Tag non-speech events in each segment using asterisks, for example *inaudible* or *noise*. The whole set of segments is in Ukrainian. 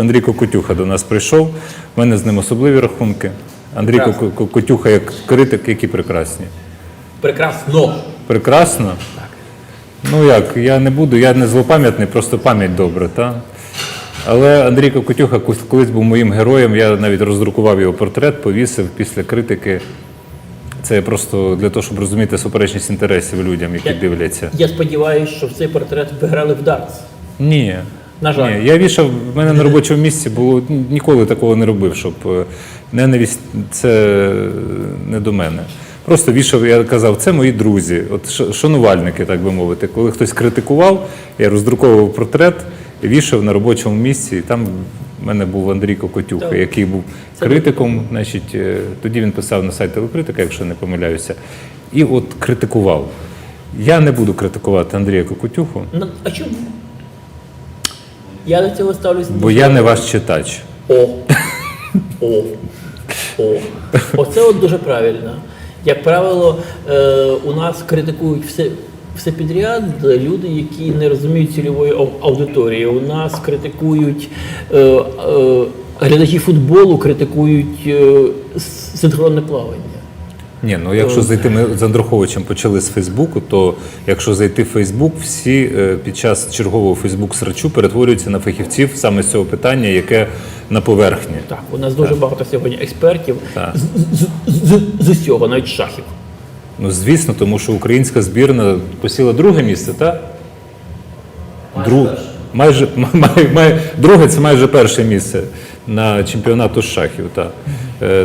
Андрій Кокотюха до нас прийшов. У мене з ним особливі рахунки. Андрій Прекрасно. Ко- Кокотюха як критик, які прекрасні. Прекрасно. Прекрасно? Ну як, я не буду, я не злопам'ятний, просто пам'ять добра, та? Але Андрій Кокотюха колись був моїм героєм, я навіть роздрукував його портрет, повісив після критики. Це просто для того, щоб розуміти суперечність інтересів людям, які Я- дивляться. Я сподіваюся, що в цей портрет виграли в дартс. Ні. На жаль. Ні. Я вішав, в мене на робочому місці було ніколи такого не робив, щоб е, ненависть це не до мене. Просто вішав, я казав, це мої друзі, от шанувальники, так би мовити. Коли хтось критикував, я роздруковував портрет, вішав на робочому місці, і там в мене був Андрій Кокотюха, Так. який був критиком. Значить, е, тоді він писав на сайт телекритика, якщо не помиляюся, і от критикував. Я не буду критикувати Андрія Кокотюху, Ну, а чому? Я до цього ставлюся. бо я не ваш читач. О. О. О. Оце от дуже правильно. Як правило, е, у нас критикують все, все підряд люди, які не розуміють цільової аудиторії. У нас критикують е, е, глядачі футболу, критикують е, синхронне плавання. Ні, ну якщо зайти, ми з Андруховичем почали з Фейсбуку, то якщо зайти в Фейсбук, всі е, під час чергового Фейсбук-срачу перетворюються на фахівців саме з цього питання, яке на поверхні. Так, у нас дуже багато сьогодні експертів Так. з, з, з, з усього, навіть шахів. Ну звісно, тому що українська збірна посіла друге місце, так? Друг... Майже, *laughs* май, май, друге це майже перше місце на чемпіонату з шахів. Так, е,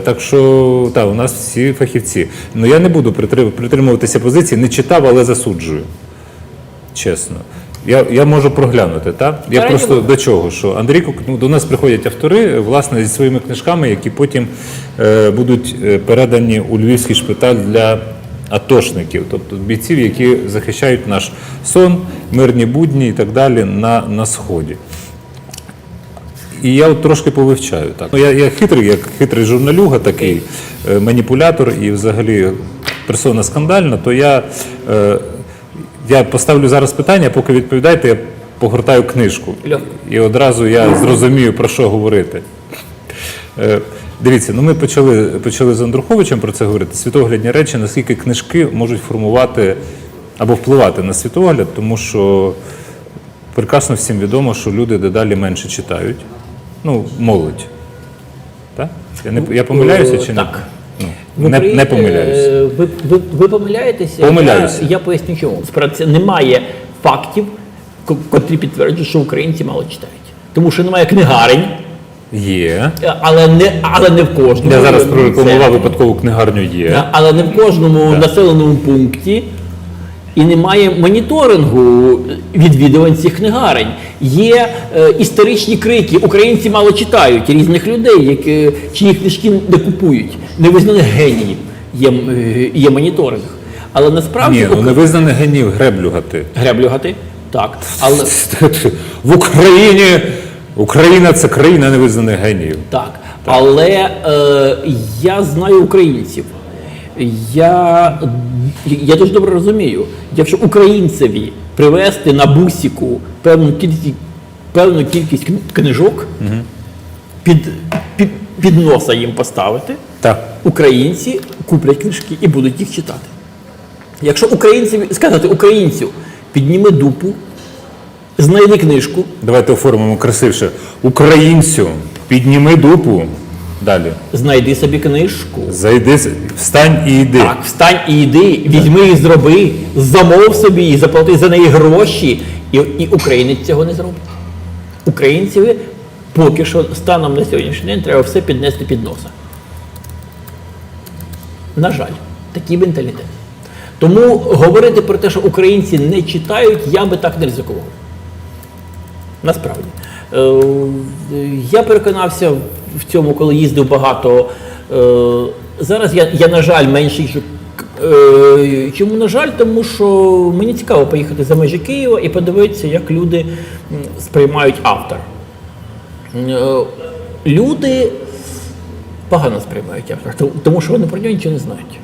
так що так, у нас всі фахівці. Ну я не буду притримуватися позиції, не читав, але засуджую. Чесно. Я, я можу проглянути, так? Я Та просто раді до чого? Що Андрій ну, до нас приходять автори, власне, зі своїми книжками, які потім е, будуть е, передані у Львівський шпиталь для атошників, тобто бійців, які захищають наш сон, мирні будні і так далі на, на сході. І я от трошки повивчаю. Так. Ну, я, я хитрий, як хитрий журналюга, такий е, маніпулятор і взагалі персона скандальна, то я, е, я поставлю зараз питання, поки відповідаєте, я погортаю книжку. І одразу я зрозумію, про що говорити. Е, Дивіться, ну ми почали, почали з Андруховичем про це говорити. Світоглядні речі, наскільки книжки можуть формувати або впливати на світогляд, тому що прекрасно всім відомо, що люди дедалі менше читають. Ну, молодь. Так? Я, не, я помиляюся чи не? Так. Ну, не, Україні, не помиляюся. е, Ви, ви, ви помиляєтеся? Помиляюся. Я, я поясню чому. Справді це немає фактів, ко- котрі підтверджують, що українці мало читають. Тому що немає книгарень, Є. е, але не, але не в кожному. Я зараз прорекламував випадкову книгарню є. Е, Але не в кожному населеному пункті і немає моніторингу відвідувань цих книгарень. Є е, історичні крики. Українці мало читають різних людей, які, чиї книжки не купують. Невизнаних геніїв є, е, є моніторинг. Але насправді Ні, ну невизнаний генів греблюгати. греблюгати. Так. Але *laughs* В Україні Україна це країна невизнаних геніїв. Так, але е, я знаю українців. Я, я дуже добре розумію, якщо українцеві привезти на бусіку певну кількість, певну кількість кни- книжок, під, під, під носа їм поставити, Так. українці куплять книжки і будуть їх читати. Якщо українцеві сказати українцю, підніми дупу, знайди книжку, Давайте оформимо красивше. Українцю, підніми дупу. Далі. знайди собі книжку. Зайди, встань і йди. Так, встань і йди, візьми і зроби, замов собі і заплати за неї гроші. І, і українець цього не зробить. Українцеві поки що станом на сьогоднішній день треба все піднести під носа. На жаль, такий менталітет. Тому говорити про те, що українці не читають, я би так не ризикував. Насправді. Е, Я переконався в цьому, коли їздив багато. Е, Зараз я, я на жаль, менше їжджу. Е, Чому на жаль? Тому що мені цікаво поїхати за межі Києва і подивитися, як люди сприймають автора. Е, Люди погано сприймають автора, тому- тому що вони про нього нічого не знають.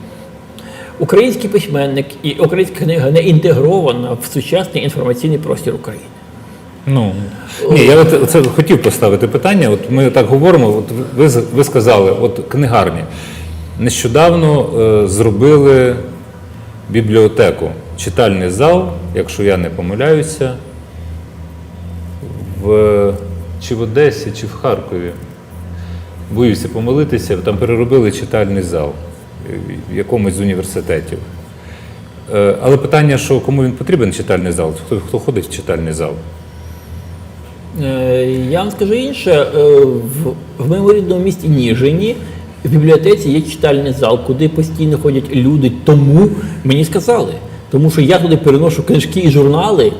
Український письменник і українська книга не інтегрована в сучасний інформаційний простір України. Ну ні, я от це хотів поставити питання. От ми так говоримо. От ви ви сказали, от книгарні нещодавно е, зробили бібліотеку, читальний зал, якщо я не помиляюся, в чи в Одесі, чи в Харкові. Боюся помилитися, там переробили читальний зал е, в якомусь з університетів. Е, Але питання, що кому він потрібен читальний зал? Хто, хто ходить в читальний зал? Е, Я вам скажу інше. Е, В, моєму рідному місті Ніжині в бібліотеці є читальний зал, куди постійно ходять люди. Тому мені сказали. Тому що я туди переношу книжки і журнали,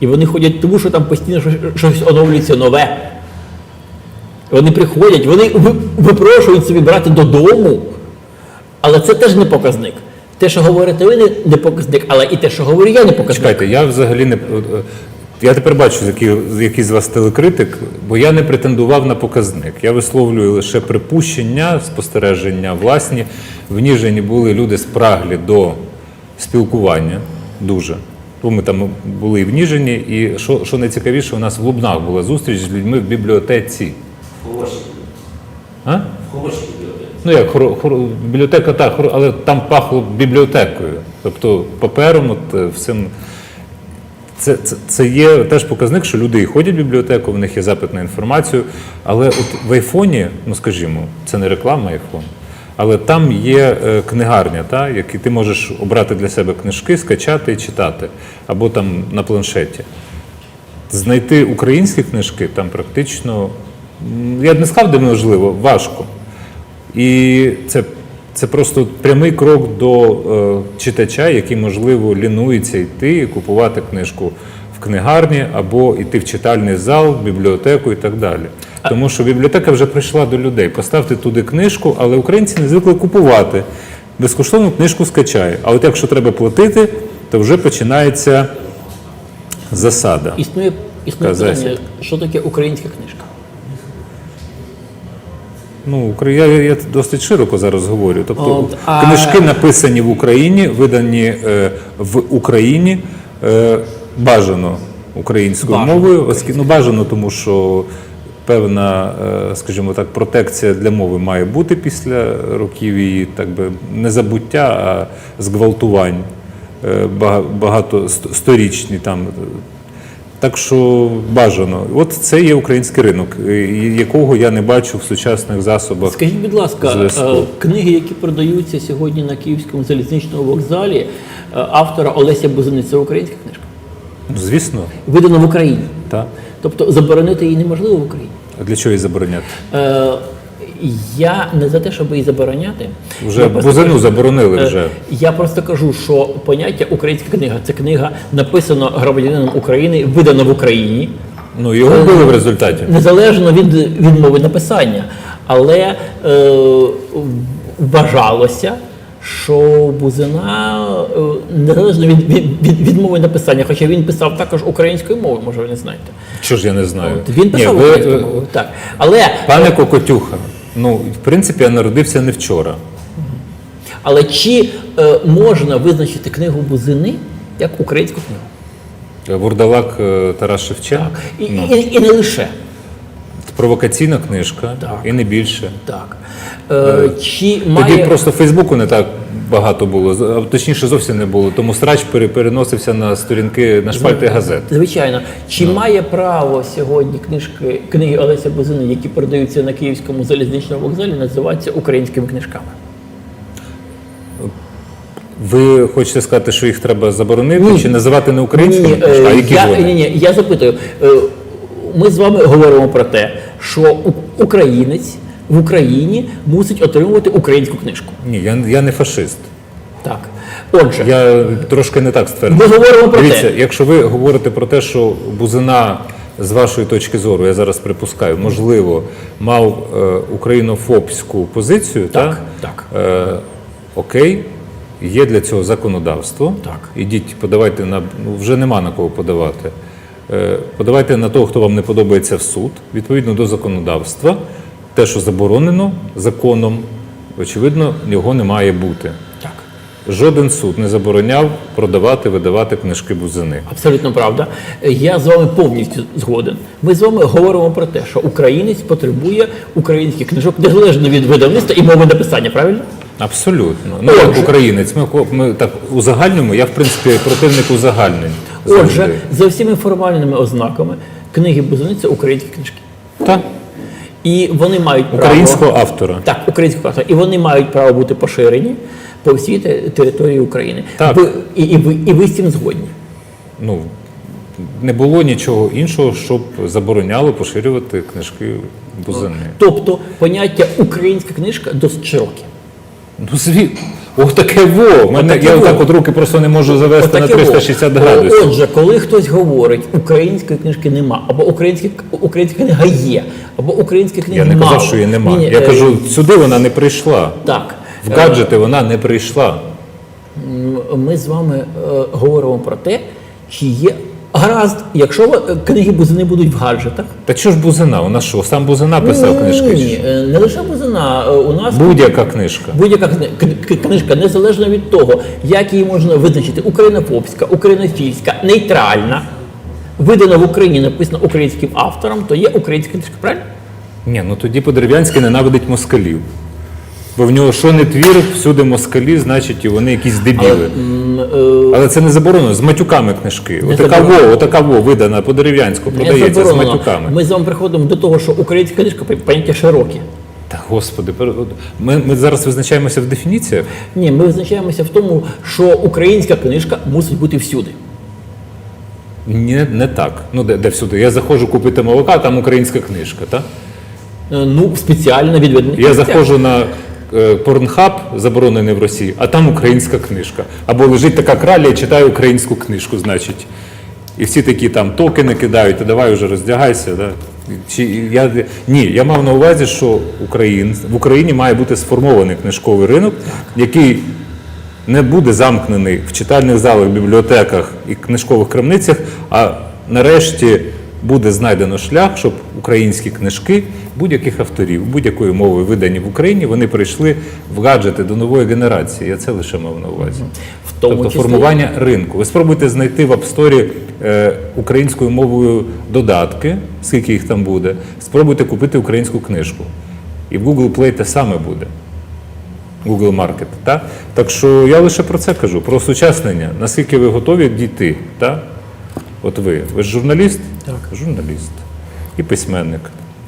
і вони ходять, тому що там постійно щось, оновлюється нове. Вони приходять, вони випрошують собі брати додому, але це теж не показник. Те, що говорите ви, не- не показник, але і те, що говорю я, не показник. Чекайте, я взагалі не. Я тепер бачу, який, який з вас телекритик, бо я не претендував на показник. Я висловлюю лише припущення, спостереження власні. В Ніжині були люди спраглі до спілкування дуже. Бо ми там були і в Ніжині, і що, що найцікавіше, у нас в Лубнах була зустріч з людьми в бібліотеці. Хороші. А? Хороші бібліотеки. Ну як хоро, хоро, бібліотека так, хоро- але там пахло бібліотекою. Тобто папером, от е, всім. Це, це, це є теж показник, що люди і ходять в бібліотеку, в них є запит на інформацію. Але от в айфоні, ну скажімо, це не реклама айфон, але там є е, книгарня, та, які ти можеш обрати для себе книжки, скачати і читати, або там на планшеті. Знайти українські книжки там практично, я б не сказав, де можливо, важко. І це, це просто прямий крок до е, читача, який, можливо, лінується йти і купувати книжку в книгарні або йти в читальний зал, в бібліотеку і так далі. Тому що бібліотека вже прийшла до людей. Поставте туди книжку, але українці не звикли купувати. Безкоштовну книжку скачає. А от якщо треба платити, то вже починається засада. Існує, існує питання, що таке українська книжка. Ну, я, я досить широко зараз говорю. Тобто От, а- книжки написані в Україні, видані е, в Україні, е, бажано українською Бажано мовою, оскільки ну бажано, тому що певна, е, скажімо так, протекція для мови має бути після років її так би не забуття, а зґвалтувань е, багато сторічні там. Так що бажано. От це є український ринок, якого я не бачу в сучасних засобах. Скажіть, будь ласка, е, книги, які продаються сьогодні на Київському залізничному вокзалі, е, автора Олеся Бузини, це українська книжка. Звісно, Видана в Україні. так. Тобто заборонити її неможливо в Україні. А для чого її забороняти? Е, я не за те, щоб її забороняти. Вже бузину кажу- заборонили Е, вже. Я просто кажу, що поняття українська книга це книга написана громадянином України, видана в Україні, Ну його вбили в результаті. незалежно від, мови написання. Але е, вважалося, що Бузина е, незалежно від, від, від, від мови написання, хоча він писав також українською мовою, може ви не знаєте. Що ж я не знаю? От, він писав Ні, ви, українською е, мовою. Так. Але, пане Кокотюха, ну в принципі я народився не вчора. але чи е, можна визначити книгу Бузини як українську книгу? Вурдалак е, Тарас Шевченко. І, Ну, і, і не лише. Провокаційна книжка, Так. і не більше. Так. Е, чи Тоді має... просто Фейсбуку не так багато було, а точніше зовсім не було. Тому срач переносився на сторінки на шпальти газет. Звичайно, чи Ну. має право сьогодні книжки книги Олеся Бузини, які продаються на Київському залізничному вокзалі, називатися українськими книжками? Ви хочете сказати, що їх треба заборонити чи називати не українськими, Ні, а е, які я, вони? ні, ні, я запитую. Ми з вами говоримо про те, що українець в Україні мусить отримувати українську книжку. Ні, я, я не фашист. Так. Отже, Я трошки не так стверджую. ми говоримо про Дивіться, те. якщо ви говорите про те, що Бузина, з вашої точки зору, я зараз припускаю, можливо, мав е, українофобську позицію, Так, так? так. Е, окей, є для цього законодавство. Так. Ідіть, подавайте на ну, вже нема на кого подавати. Е, подавайте на того, хто вам не подобається в суд, відповідно до законодавства. Те, що заборонено законом, очевидно, його не має бути. Так. жоден суд не забороняв продавати, видавати книжки бузини. Абсолютно правда. Я з вами повністю згоден. Ми з вами говоримо про те, що українець потребує українських книжок незалежно від видавництва і мови написання, правильно? Абсолютно. Ну, як українець, ми, ми так узагальнюємо, я в принципі противник узагальнень. Отже, за всіми формальними ознаками книги Бузини це українські книжки. Та, І вони мають право українського автора. так, українського автора. І вони мають право бути поширені по всій території України. Так. Ви, і, і, ви, і ви з цим згодні. Ну, не було нічого іншого, щоб забороняло поширювати книжки бузини. Тобто поняття українська книжка досить широке. Ну, зві... О, таке во! Мене, Отаке я во. отак от руки просто не можу завести на 360 во. градусів. Отже, коли хтось говорить, української книжки нема, або українська, українська книга є, або українська книга Я не казав, що її нема. Я е, кажу, сюди вона не прийшла. так. В гаджети вона не прийшла. Ми з вами е, говоримо про те, чи є гаразд, якщо е, книги Бузини будуть в гаджетах. Та чого ж бузина? У нас що, сам бузина писав книжки? Ні, е, не лише Бузина, е, у нас Будь-яка книжка. Будь-яка кни- кни- книжка, незалежно від того, як її можна визначити, українофобська, українофільська, нейтральна, видана в Україні, написана українським автором, то є українська книжка, правильно? Ні, ну тоді Подерев'янський ненавидить москалів. Бо в нього що не твір, всюди москалі, значить і вони якісь дебіли. М, е, Але це не заборонено, з матюками книжки. Отака во, отака во, видана по дерев'янську, продається з матюками. Ми з вами приходимо до того, що українська книжка поняття широке. Та господи, ми, ми зараз визначаємося в дефініціях. Ні, ми визначаємося в тому, що українська книжка мусить бути всюди. Ні, не так. Ну де, де всюди? Я заходжу купити молока, там українська книжка, так? Е, Ну, спеціально відведених Я заходжу на е, порнхаб, заборонений в Росії, а там українська книжка. Або лежить така краля і читає українську книжку, значить. І всі такі там токени кидають, а давай вже роздягайся. Да? Чи, я, ні, я мав на увазі, що Україн, в Україні має бути сформований книжковий ринок, який не буде замкнений в читальних залах, бібліотеках і книжкових крамницях, а нарешті буде знайдено шлях, щоб українські книжки будь-яких авторів, будь-якої мови видані в Україні, вони прийшли в гаджети до нової генерації. Я це лише мав на увазі. В тому тобто числі- формування ринку. Ви спробуйте знайти в App Store е, українською мовою додатки, скільки їх там буде. Спробуйте купити українську книжку. І в Google Play те саме буде. Google Market. Так? так що я лише про це кажу, про осучаснення. Наскільки ви готові дійти? Так? От ви. Ви ж журналіст? Так. Журналіст. І письменник.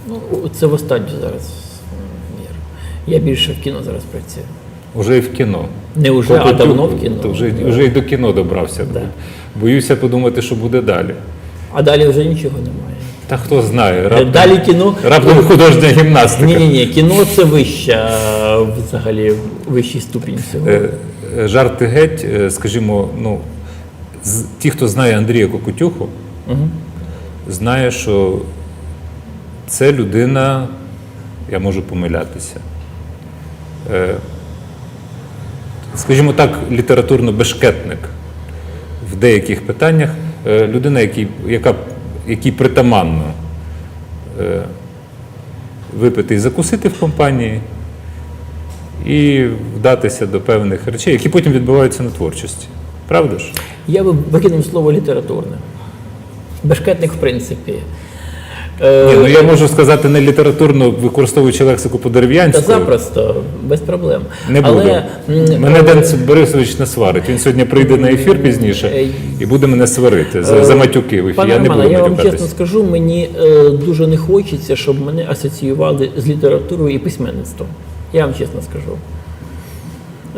Ну, це в останнє зараз. м, Вір. Я більше в кіно зараз працюю. Уже і в кіно. Не вже, а Копотюк, давно в кіно. То вже, вже і до кіно добрався. Да. Боюся подумати, що буде далі. А далі вже нічого немає. Та хто знає, раптом, Далі кіно. раптом художня гімнастика. Ні, ні, ні, кіно це вища, взагалі, вищий ступінь всього. Е, е, Жарти геть, е, скажімо, ну, ті, хто знає Андрія Кокутюху, знає, що це людина, я можу помилятися. Е, Скажімо так, літературно-бешкетник в деяких питаннях, Е, людина, якій, притаманно е, випити і закусити в компанії, і вдатися до певних речей, які потім відбуваються на творчості. Правда ж? Я би викинув слово літературне. Бешкетник, в принципі. Е, Ні, ну я можу сказати не літературно, використовуючи лексику Та по-дерев'янську. запросто, без проблем. Не буду. Але, мене е, Денис Борисович не сварить. Він сьогодні прийде на ефір пізніше Е, і буде мене сварити за, за матюки в. Пане Я не Романе, буду я вам чесно скажу, мені е, дуже не хочеться, щоб мене асоціювали з літературою і письменництвом. Я вам чесно скажу.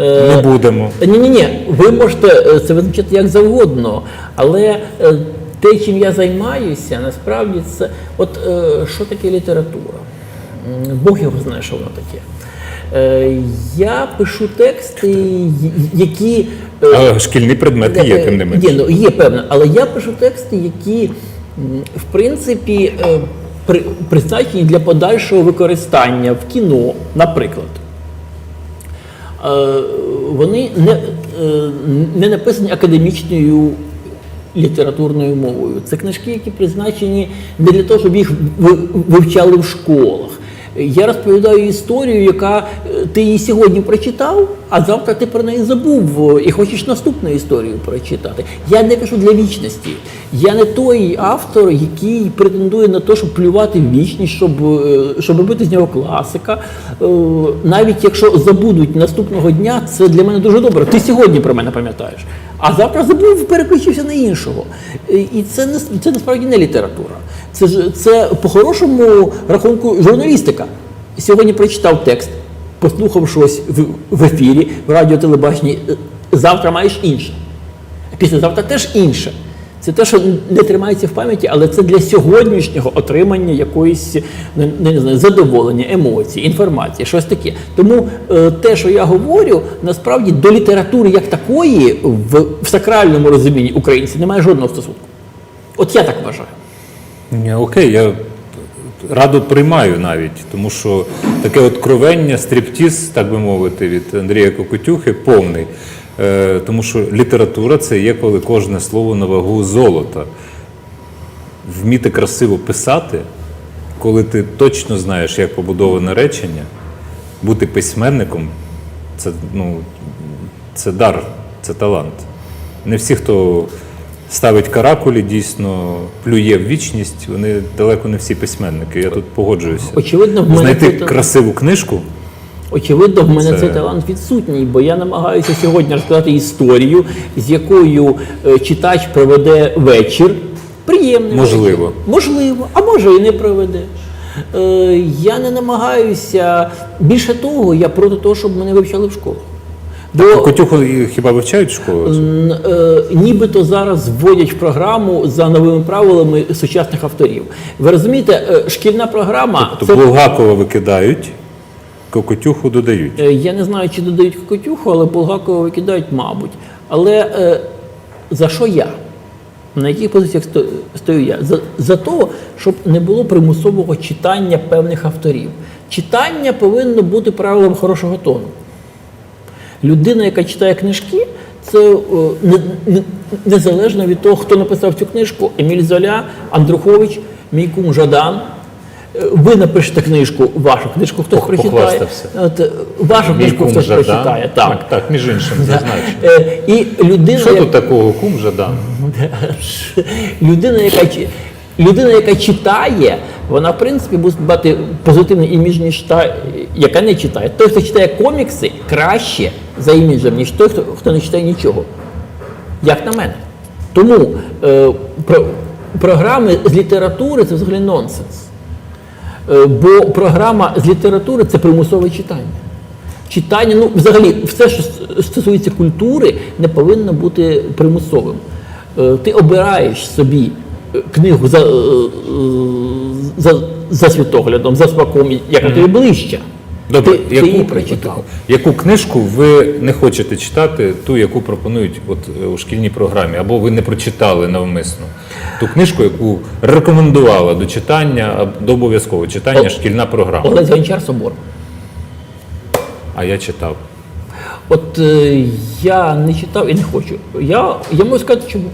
Е, Не будемо. Ні, ні, ні. Ви можете е, це визначати як завгодно, але е, те, чим я займаюся, насправді це от е, що таке література? Бог його знає, що воно таке. Е, Я пишу тексти, які. е, А шкільні предмети є, тим не менше. Є, ну, є певно, але я пишу тексти, які, в принципі, е, при- призначені для подальшого використання в кіно, наприклад. Е, Вони не, е, не написані академічною літературною мовою. Це книжки, які призначені не для того, щоб їх ви- вивчали в школах. Я розповідаю історію, яка ти її сьогодні прочитав, а завтра ти про неї забув і хочеш наступну історію прочитати. Я не кажу для вічності. Я не той автор, який претендує на те, щоб плювати в вічність, щоб, е, щоб робити з нього класика. Е, Навіть якщо забудуть наступного дня, це для мене дуже добре. Ти сьогодні про мене пам'ятаєш. А завтра забув, переключився на іншого. Е, І це не це насправді не література. Це ж це по-хорошому рахунку журналістика. Сьогодні прочитав текст, послухав щось в, в ефірі, в радіо, телебаченні. е, Завтра маєш інше. А Післязавтра теж інше. Це те, що не тримається в пам'яті, але це для сьогоднішнього отримання якоїсь не, не знаю, задоволення, емоцій, інформації, щось таке. Тому е, те, що я говорю, насправді до літератури як такої в, в сакральному розумінні українці немає жодного стосунку. От я так вважаю. Окей, я радо приймаю навіть, тому що таке от кровення, стріптіз, так би мовити, від Андрія Кокотюхи повний. Е, тому що література це є коли кожне слово на вагу золота. Вміти красиво писати, коли ти точно знаєш, як побудоване речення, бути письменником це, ну, це дар, це талант. Не всі, хто ставить каракулі, дійсно плює в вічність, вони далеко не всі письменники. Я тут погоджуюся. Очевидно, в мене Знайти це красиву книжку. Очевидно, в мене Це- цей талант відсутній, бо я намагаюся сьогодні розказати історію, з якою е, читач проведе вечір. Приємний. Можливо. вечір. Можливо, а може і не проведе. Е, я не намагаюся. Більше того, я проти того, щоб мене вивчали в школах. Бо Кокотюху хіба вивчають школу? е, нібито зараз вводять в програму за новими правилами сучасних авторів. Ви розумієте, е, шкільна програма Тобто це Булгакова викидають, Кокотюху додають. Е, Я не знаю, чи додають Кокотюху, але Булгакова викидають, мабуть. Але е, за що я? На яких позиціях стою я? За, за те, щоб не було примусового читання певних авторів. Читання повинно бути правилом хорошого тону. Людина, яка читає книжки, це е, не- не- незалежно від того, хто написав цю книжку. Еміль Золя, Андрухович, мій кум Жадан. Е, Ви напишете книжку, вашу книжку, хтось прочитає. От, е, вашу Мій книжку хтось Жадан. прочитає. Так. Ну, так, між іншим, І людина, Що як- тут такого кум Жадан? *laughs* людина, яка, чи- людина, яка читає, вона, в принципі, буде мати позитивний імідж, ніж та, яка не читає. Той, хто читає комікси, краще за іміджем, ніж той, хто, хто не читає нічого. Як на мене. Тому е, про, програми з літератури це взагалі нонсенс. Е, бо програма з літератури це примусове читання. Читання, ну взагалі, все, що стосується культури, не повинно бути примусовим. Е, Ти обираєш собі книгу за, е, е, за, за світоглядом, за смаком, яка тобі ближча. Добре, ти, ти яку, її прочитав. яку книжку ви не хочете читати, ту, яку пропонують от, е, у шкільній програмі, або ви не прочитали навмисно? Ту книжку, яку рекомендувала до читання, до обов'язкового читання О- шкільна програма. Олесь Гончар Собор. А я читав. От е, я не читав і не хочу. Я, я можу сказати, чому.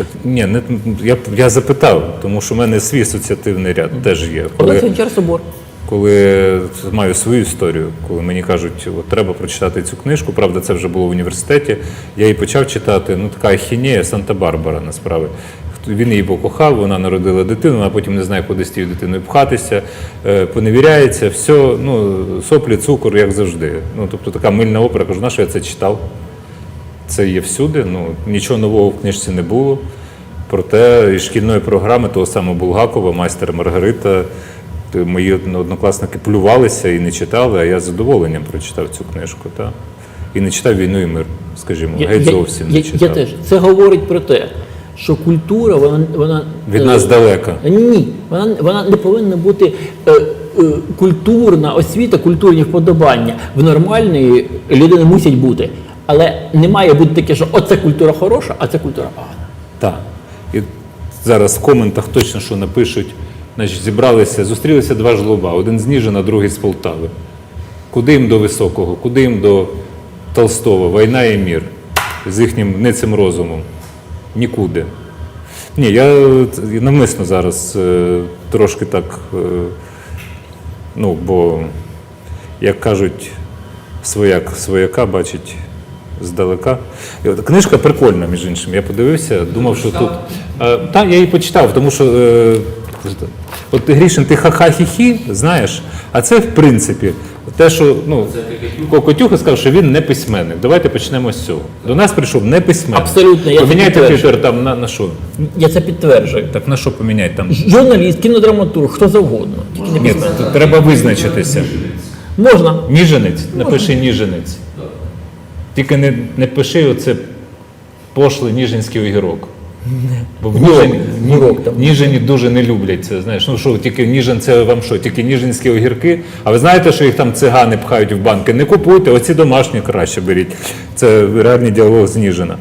Так, ні, не, я, я запитав, тому що в мене свій асоціативний ряд теж є. Коли, Собор. коли маю свою історію, коли мені кажуть, от треба прочитати цю книжку, правда, це вже було в університеті. Я її почав читати. Ну така ахінея Санта-Барбара, насправді. Він її покохав, вона народила дитину, вона потім не знає, куди з тією дитиною пхатися, е, поневіряється, все, ну, соплі, цукор, як завжди. Ну, тобто така мильна опера, кажу, на що я це читав? Це є всюди. Ну, нічого нового в книжці не було. Проте із шкільної програми того самого Булгакова, майстер Маргарита, мої однокласники плювалися і не читали, а я з задоволенням прочитав цю книжку. Та? І не читав війну і мир, скажімо, геть зовсім не читав. я теж. Це говорить про те, що культура, вона, вона Від е, далека. Ні, вона, вона не повинна бути е, е, культурна освіта, культурні вподобання в нормальної людини мусять бути. Але не має бути таке, що оце культура хороша, а це культура погана. Так. І зараз в коментах точно що напишуть. Значить, зібралися, зустрілися два жлоба, один з Ніжина, другий з Полтави. Куди їм до Високого, куди їм до Толстого, війна і мір з їхнім ницим розумом? Нікуди. Ні, я навмисно зараз е, трошки так, е, ну, бо як кажуть, свояк свояка бачить здалека. І от книжка прикольна, між іншим. Я подивився, думав, що тут. Та, я її почитав, тому що. Е, От Грішин, ти ха-ха-хі-хі, знаєш, а це в принципі те, що ну, Кокотюха сказав, що він не письменник. Давайте почнемо з цього. До нас прийшов не письменник. Абсолютно, я Поміняйте тепер там на, на що? Я це підтверджую. Так на що поміняти там? Журналіст, кінодраматург, хто завгодно. Ні, треба визначитися. Можна. Ніженець, напиши ніженець. Тільки не, не пиши оце пошлий ніжинський огірок. Бо в Ніжині, Огірок там. Ніжині дуже не люблять це. Знаєш, ну що, тільки Ніжин це вам що, тільки ніжинські огірки. А ви знаєте, що їх там цигани пхають в банки? Не купуйте, оці домашні краще беріть. Це реальний діалог з Ніжина.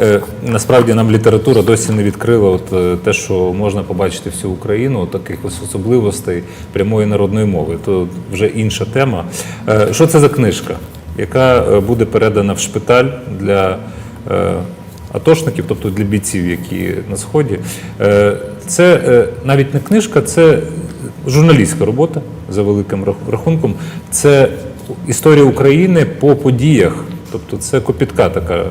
Е, насправді нам література досі не відкрила от, е, те, що можна побачити всю Україну, от таких ось особливостей прямої народної мови. То вже інша тема. Е, що це за книжка, яка е, буде передана в шпиталь для е, атошників, тобто для бійців, які на сході? Е, це навіть не книжка, це журналістська робота за великим рахунком. Це історія України по подіях. Тобто це копітка така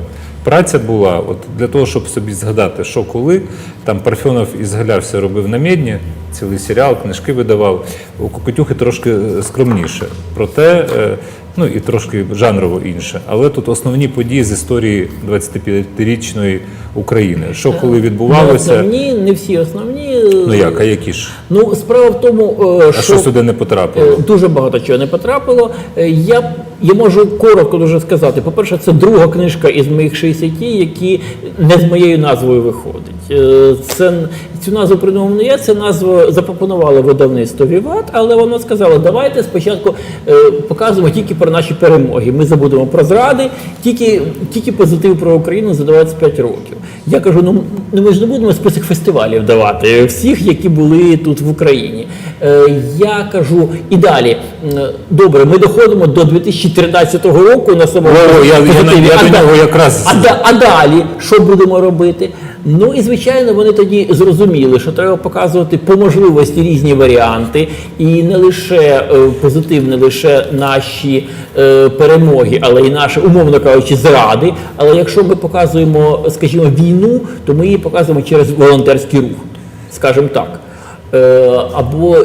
праця була, от для того, щоб собі згадати, що коли. Там Парфьонов із Галявся робив на Медні, цілий серіал, книжки видавав. У Кокотюхи трошки е, скромніше. Проте, е, ну і трошки жанрово інше. Але тут основні події з історії 25-річної України. Що коли Не відбувалося. основні, не всі основні. Ну як, а які ж? Ну, справа в тому, е, А що що сюди не потрапило? е, дуже багато чого не потрапило. Е, Я, я можу коротко дуже сказати. По-перше, це друга книжка із моїх 60, які не з моєю назвою виходить. Е, Це, цю назву придумав не я, цю назву запропонувало видавництво Віват, але воно сказало, давайте спочатку е, показуємо тільки про наші перемоги. Ми забудемо про зради, тільки, тільки позитив про Україну за 25 років. Я кажу, ну, ну ми ж не будемо список фестивалів давати всіх, які були тут в Україні. Е, я кажу, і далі, добре, ми доходимо до 2013 року на самому я- я- позитиві. я А до нього якраз- А, а далі що будемо робити? Ну і звичайно, вони тоді зрозуміли, що треба показувати по можливості різні варіанти, і не лише е, позитив, не лише наші е, перемоги, але й наші, умовно кажучи, зради. Але якщо ми показуємо, скажімо, війну, то ми її показуємо через волонтерський рух, скажімо так. Е, Або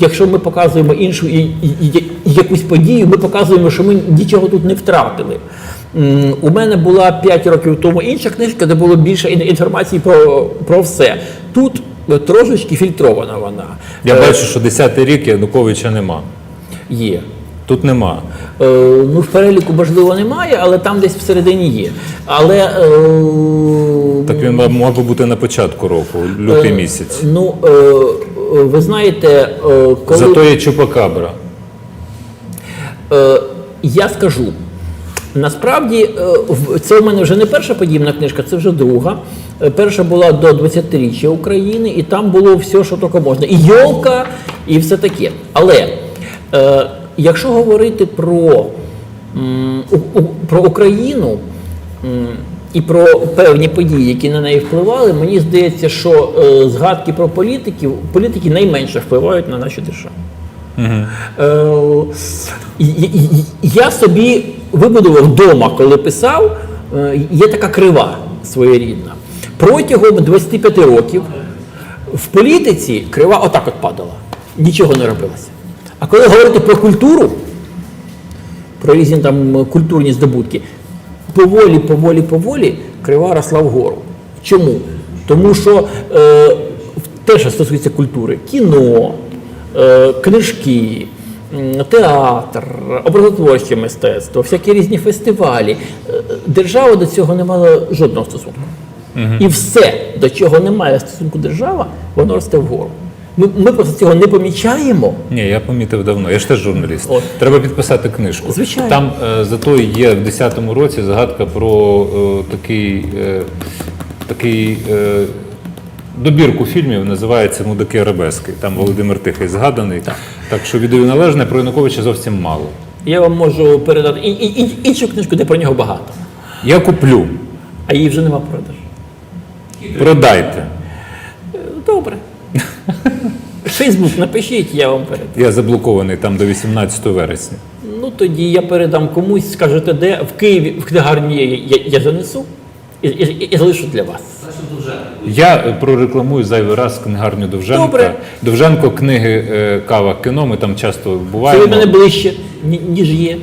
якщо ми показуємо іншу якусь подію, ми показуємо, що ми нічого тут не втратили. У мене була 5 років тому інша книжка, де було більше інформації про, про все. Тут е, трошечки фільтрована вона. Я Е, бачу, що 10-й рік Януковича нема. Є. Тут нема. Е, ну, в переліку, можливо, немає, але там десь всередині є. Але е, Так він мав би бути на початку року, лютий місяць. ну, е, е, ви знаєте, е, коли. Зато є Чупакабра. Е, я скажу. Насправді, е, це у мене вже не перша подібна книжка, це вже друга. Е, Перша була до 20-річчя України, і там було все, що тільки можна. І йолка, і все таке. Але е, якщо говорити про, про Україну і про певні події, які на неї впливали, мені здається, що е, згадки про політиків, політики найменше впливають на нашу державу. Е, і- і- Я собі вибудував вдома, коли писав, е, є така крива своєрідна. Протягом 25 років в політиці крива отак от падала. Нічого не робилося. А коли говорити про культуру, про різні там культурні здобутки, поволі, поволі, поволі крива росла вгору. Чому? Тому що е, те, що стосується культури, кіно, е, книжки, театр, образотворче мистецтво, всякі різні фестивалі. е, Держава до цього не мала жодного стосунку. І все, до чого немає стосунку держава, воно росте вгору. Ми, ми просто цього не помічаємо. Ні, я помітив давно. Я ж теж журналіст. От. Треба підписати книжку. Звичайно. Там е, зато є в 10-му році згадка про е, такий, е, такий е, добірку фільмів, називається Мудаки Арабески. Там Володимир Тихий згаданий. Так. що відео належне про Януковича зовсім мало. Я вам можу передати і, і, і, іншу книжку, де про нього багато, Я куплю, а її вже нема продажу. продайте. Добре. *laughs* Фейсбук напишіть, я вам передам. Я заблокований там до 18 вересня. Ну тоді я передам комусь, скажете, де в Києві в книгарні я, я, я занесу і, і, і залишу для вас. Я е, прорекламую зайвий раз книгарню Довженка. Добре. Довженко, книги е, Кава, кіно. Ми там часто Це буваємо. від мене ближче, ніж є.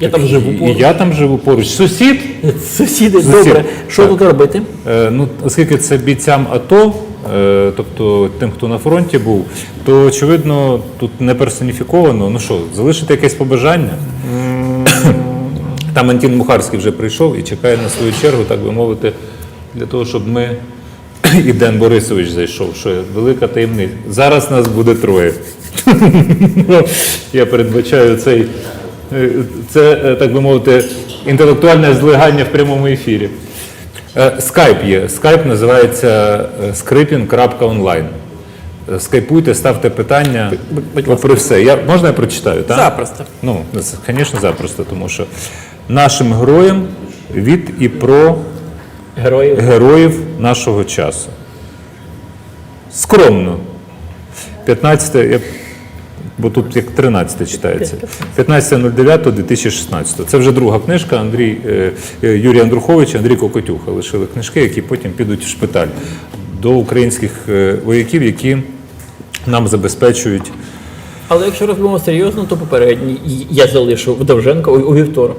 Я там живу І, і я там живу поруч. Сусід. *laughs* Сусіди, Сусід. добре. Що Так. тут робити? Е, ну, оскільки це бійцям АТО, е, тобто тим, хто на фронті був, то очевидно тут не персоніфіковано. Ну що, залишити якесь побажання? Там Антін Мухарський вже прийшов і чекає на свою чергу, так би мовити, для того, щоб ми. *clears throat* І Ден Борисович зайшов, що велика таємниця. Зараз нас буде троє. *laughs* Я передбачаю цей, е, це, е, так би мовити, інтелектуальне злигання в прямому ефірі. Е, Скайп є. Скайп називається е, скрипін.онлайн. Е, Скайпуйте, ставте питання. Попри все. Я, можна я прочитаю? Так? Запросто. Ну, звісно, запросто, тому що нашим героям від і про Героїв. героїв нашого часу. Скромно. 15, я, бо тут як 13 читається. 15.09.2016. Це вже друга книжка Андрій, е, е, Юрій Андрухович, Андрій Кокотюха лишили книжки, які потім підуть в шпиталь до українських е, вояків, які нам забезпечують. Але якщо розмова серйозно, то попередній я залишу в Довженка у вівторок.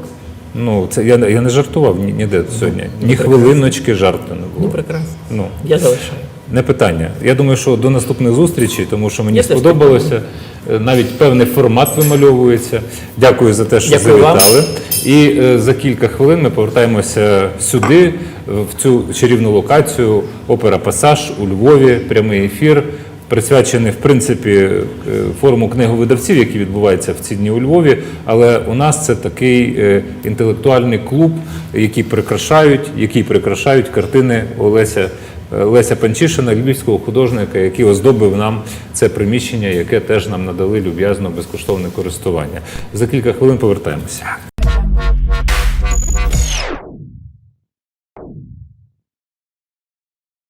Ну, це я, я не жартував ні, ніде сьогодні. Ні хвилиночки жарту не Ну, було. прекрасно. Ну, Я залишаю. Не питання. Я думаю, що до наступних зустрічей, тому що мені Я сподобалося. Е, Навіть певний формат вимальовується. Дякую за те, що Дякую вам. завітали. І е, за кілька хвилин ми повертаємося сюди, в цю чарівну локацію Опера Пасаж у Львові. Прямий ефір. Присвячений в принципі е, форуму книговидавців, який відбувається в ці дні у Львові. Але у нас це такий е, інтелектуальний клуб, який прикрашають, який прикрашають картини Олеся Е, Леся Панчишина, львівського художника, який оздобив нам це приміщення, яке теж нам надали люб'язно безкоштовне користування. За кілька хвилин повертаємося.